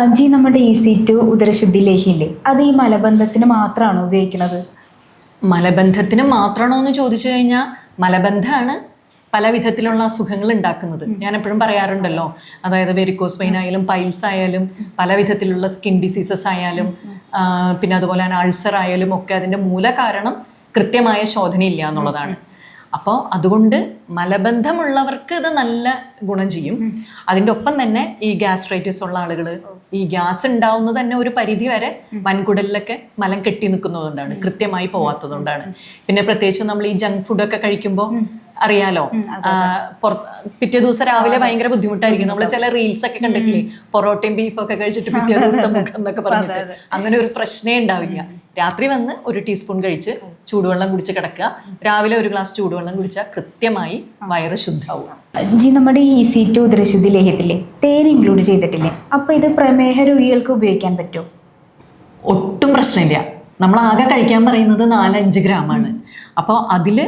G നമ്മുടെ E C two ഉദരശുദ്ധി ലേഹിയില്ലേ അത് ഈ മലബന്ധത്തിന് മാത്രമാണോ ഉപയോഗിക്കുന്നത്? മലബന്ധത്തിന് മാത്രമാണോ എന്ന് ചോദിച്ചു കഴിഞ്ഞാൽ മലബന്ധമാണ് പല വിധത്തിലുള്ള അസുഖങ്ങൾ ഉണ്ടാക്കുന്നത്. ഞാൻ എപ്പോഴും പറയാറുണ്ടല്ലോ അതായത് വെരിക്കോസ് പെയിൻ ആയാലും പൈൽസ് ആയാലും പല വിധത്തിലുള്ള സ്കിൻ ഡിസീസസ് ആയാലും പിന്നെ അതുപോലെ തന്നെ അൾസർ ആയാലും ഒക്കെ അതിന്റെ മൂല കാരണം കൃത്യമായ ശോധനയില്ല എന്നുള്ളതാണ്. അപ്പോൾ അതുകൊണ്ട് മലബന്ധമുള്ളവർക്ക് ഇത് നല്ല ഗുണം ചെയ്യും. അതിന്റെ ഒപ്പം തന്നെ ഈ ഗ്യാസ്ട്രൈറ്റിസ് ഉള്ള ആളുകൾ ഈ ഗ്യാസ് ഉണ്ടാവുന്നത് തന്നെ ഒരു പരിധി വരെ വൻകുടലിലൊക്കെ മലം കെട്ടി നിൽക്കുന്നതുകൊണ്ടാണ് കൃത്യമായി പോവാത്തതുകൊണ്ടാണ്. പിന്നെ പ്രത്യേകിച്ച് നമ്മൾ ഈ ജങ്ക് ഫുഡൊക്കെ കഴിക്കുമ്പോൾ അറിയാലോ? പിറ്റേ ദിവസം രാവിലെ ഭയങ്കര ബുദ്ധിമുട്ടായിരിക്കും. നമ്മൾ ചില റീൽസ് ഒക്കെ കണ്ടിട്ടില്ലേ? പൊറോട്ടയും ബീഫും ഒക്കെ കഴിച്ചിട്ട് പിറ്റേ ദിവസത്തെ മുഖം എന്നൊക്കെ പറഞ്ഞിട്ട്. അങ്ങനെ ഒരു പ്രശ്നമേ ഉണ്ടാവില്ല. രാത്രി വന്ന് ഒരു ടീസ്പൂൺ കഴിച്ച് ചൂടുവെള്ളം കുടിച്ച് കിടക്കുക. രാവിലെ ഒരു ഗ്ലാസ് ചൂടുവെള്ളം കുടിച്ചാൽ കൃത്യമായി വയറ് ശുദ്ധാവും. ജി നമ്മുടെ ഈ സി ടു ഉദരശുദ്ധി ലേഹ്യത്തില്ലേ? തേൻ ഇൻക്ലൂഡ് ചെയ്തിട്ടില്ലേ? അപ്പൊ ഇത് പ്രമേഹ രോഗികൾക്ക് ഉപയോഗിക്കാൻ പറ്റുമോ? ഒട്ടും പ്രശ്നമില്ല. നമ്മൾ ആകെ കഴിക്കാൻ പറയുന്നത് നാലഞ്ച് ഗ്രാമാണ്. അപ്പോൾ അതിൽ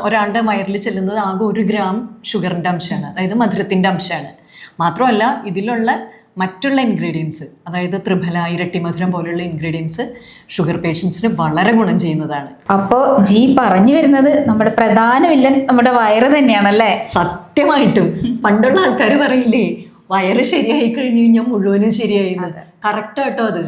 ഒരാളുടെ വയറിൽ ചെല്ലുന്നത് ആകെ ഒരു ഗ്രാം ഷുഗറിന്റെ അംശമാണ്. അതായത് മധുരത്തിന്റെ അംശമാണ്. മാത്രമല്ല ഇതിലുള്ള മറ്റുള്ള ഇൻഗ്രീഡിയൻസ് അതായത് ത്രിഫല ഇരട്ടി മധുരം പോലെയുള്ള ഇൻഗ്രീഡിയൻസ് ഷുഗർ പേഷ്യൻസിന് വളരെ ഗുണം ചെയ്യുന്നതാണ്. അപ്പോൾ ജി പറഞ്ഞു വരുന്നത് നമ്മുടെ പ്രധാന വില്ലൻ നമ്മുടെ വയറ് തന്നെയാണല്ലേ? സത്യമായിട്ടും. പണ്ടുള്ള ആൾക്കാർ പറയില്ലേ വയറ് ശരിയായി കഴിഞ്ഞു കഴിഞ്ഞാൽ മുഴുവനും ശരിയായി കറക്റ്റ് ആട്ടോ അത്.